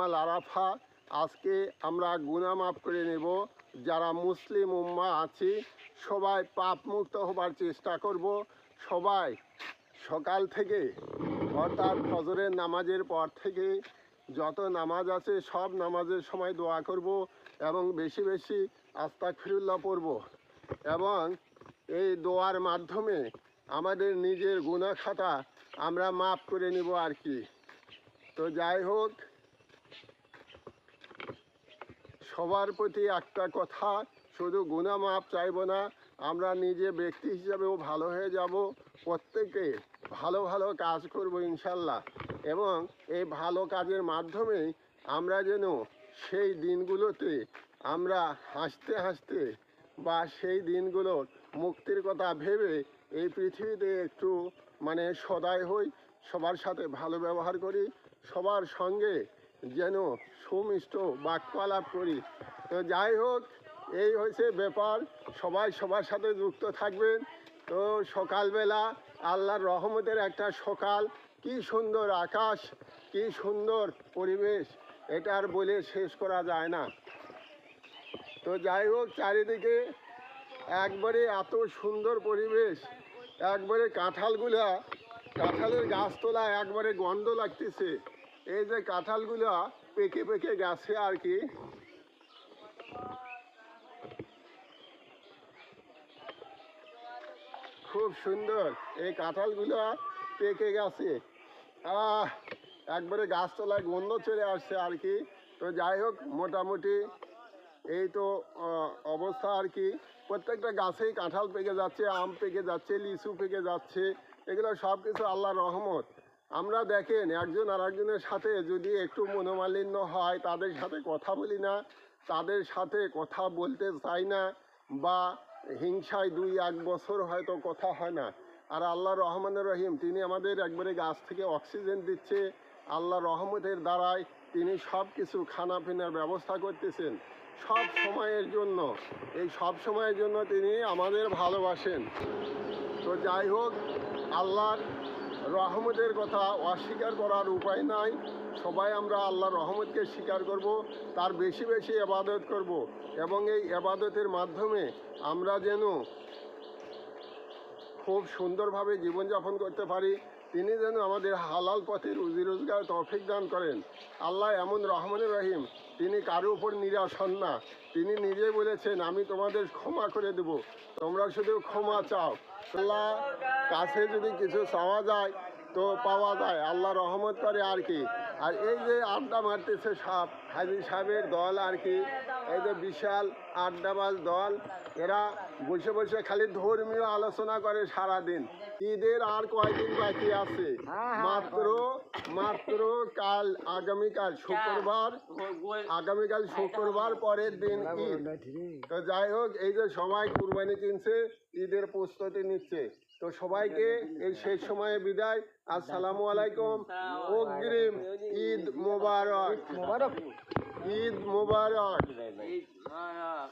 Yamal Arafah, আজকে আমরা গুনাহ মাফ করে নেব। যারা মুসলিম উম্মা আছি, সবাই পাপ মুক্ত হবার চেষ্টা করব। সবাই সকাল থেকে অর্থাৎ ফজরের নামাজের পর থেকে যত নামাজ আছে, সব নামাজের সময় দোয়া করব এবং বেশি বেশি আস্তাক ফিরুল্লাহ পড়ব। এবং এই দোয়ার মাধ্যমে আমাদের নিজের গুনাহ খাতা আমরা মাফ করে নিব আর কি। তো যাই হোক সবার প্রতি একটা কথা, শুধু গুণা মাপ চাইব না, আমরা নিজে ব্যক্তি হিসাবেও ভালো হয়ে যাব, প্রত্যেকে ভালো ভালো কাজ করব ইনশাল্লাহ। এবং এই ভালো কাজের মাধ্যমেই আমরা যেন সেই দিনগুলোতে আমরা হাসতে হাসতে বা সেই দিনগুলোর মুক্তির কথা ভেবে এই পৃথিবীতে একটু মানে সদায় হই, সবার সাথে ভালো ব্যবহার করি, সবার সঙ্গে যেন সুমিষ্ট বাক্য আলাপ করি। তো যাই হোক, এই হয়েছে ব্যাপার। সবাই সবার সাথে যুক্ত থাকবেন। তো সকালবেলা আল্লাহর রহমতের একটা সকাল। কি সুন্দর আকাশ, কি সুন্দর পরিবেশ। এটা আর বলে শেষ করা যায় না। তো যাই হোক, চারিদিকে একবারে এত সুন্দর পরিবেশ, একবারে কাঁঠালগুলা, কাঁঠালের গাছতলা একবারে গন্ধ লাগতেছে। এই যে কাঁঠালগুলা পেকে পেকে গেছে আর কি। খুব সুন্দর, এই কাঁঠালগুলো পেকে গেছে। আহ, একবারে গাছতলায় গন্ধ চলে আসছে আর কি। তো যাই হোক, মোটামুটি এই তো অবস্থা আর কি। প্রত্যেকটা গাছেই কাঁঠাল পেকে যাচ্ছে, আম পেকে যাচ্ছে, লিচু পেকে যাচ্ছে, এগুলো সব কিছু আল্লাহর রহমত। আমরা দেখেন একজন আর একজনের সাথে যদি একটু মনোমালিন্য হয়, তাদের সাথে কথা বলি না, তাদের সাথে কথা বলতে চাই না, বা হিংসায় দুই এক বছর হয়তো কথা হয় না। আর আল্লাহ রহমানের রহিম, তিনি আমাদের একবারে গাছ থেকে অক্সিজেন দিচ্ছে। আল্লাহ রহমতের দ্বারাই তিনি সব কিছু খানা পিনার ব্যবস্থা করতেছেন। সব সময়ের জন্য, এই সব সময়ের জন্য তিনি আমাদের ভালোবাসেন। তো যাই হোক, আল্লাহর রহমতের কথা অস্বীকার করার উপায় নাই। সবাই আমরা আল্লাহর রহমতকে স্বীকার করব, তার বেশি বেশি এবাদত করব এবং এই এবাদতের মাধ্যমে আমরা যেন খুব সুন্দরভাবে জীবনযাপন করতে পারি। তিনি যেন আমাদের হালাল পথে রুজি রোজগার তৌফিক দান করেন। আল্লাহ এমন রহমানের রহিম, তিনি কারও উপর নিরাশ হন না। তিনি নিজে বলেছেন, আমি তোমাদের ক্ষমা করে দেব। তোমরা শুধু ক্ষমা চাও। আল্লাহ কাছে যদি কিছু চাওয়া যায়, তো পাওয়া যায়। আল্লাহ রহমত করে আর কি। আর এই যে আড্ডা মারতেছে সাপ হাজির সাহেবের দল আর কি। এই যে বিশাল আড্ডাবাজ দল এরা বসে বসে খালি ধর্মীয় আলোচনা করে সারাদিন। ঈদের আর কয়দিন বাকি আছে? মাত্র মাত্র কাল আগামীকাল শুক্রবার আগামীকাল শুক্রবার পরের দিন ঈদ। তো যাই হোক এই যে সবাই কুরবানি কিনছে ঈদের প্রস্তুতি নিচ্ছে। তো সবাইকে এই শেষ সময়ে বিদায়। আসসালামু আলাইকুম। অগ্রিম ঈদ মোবারক। ঈদ মোবারক। এই, আহ,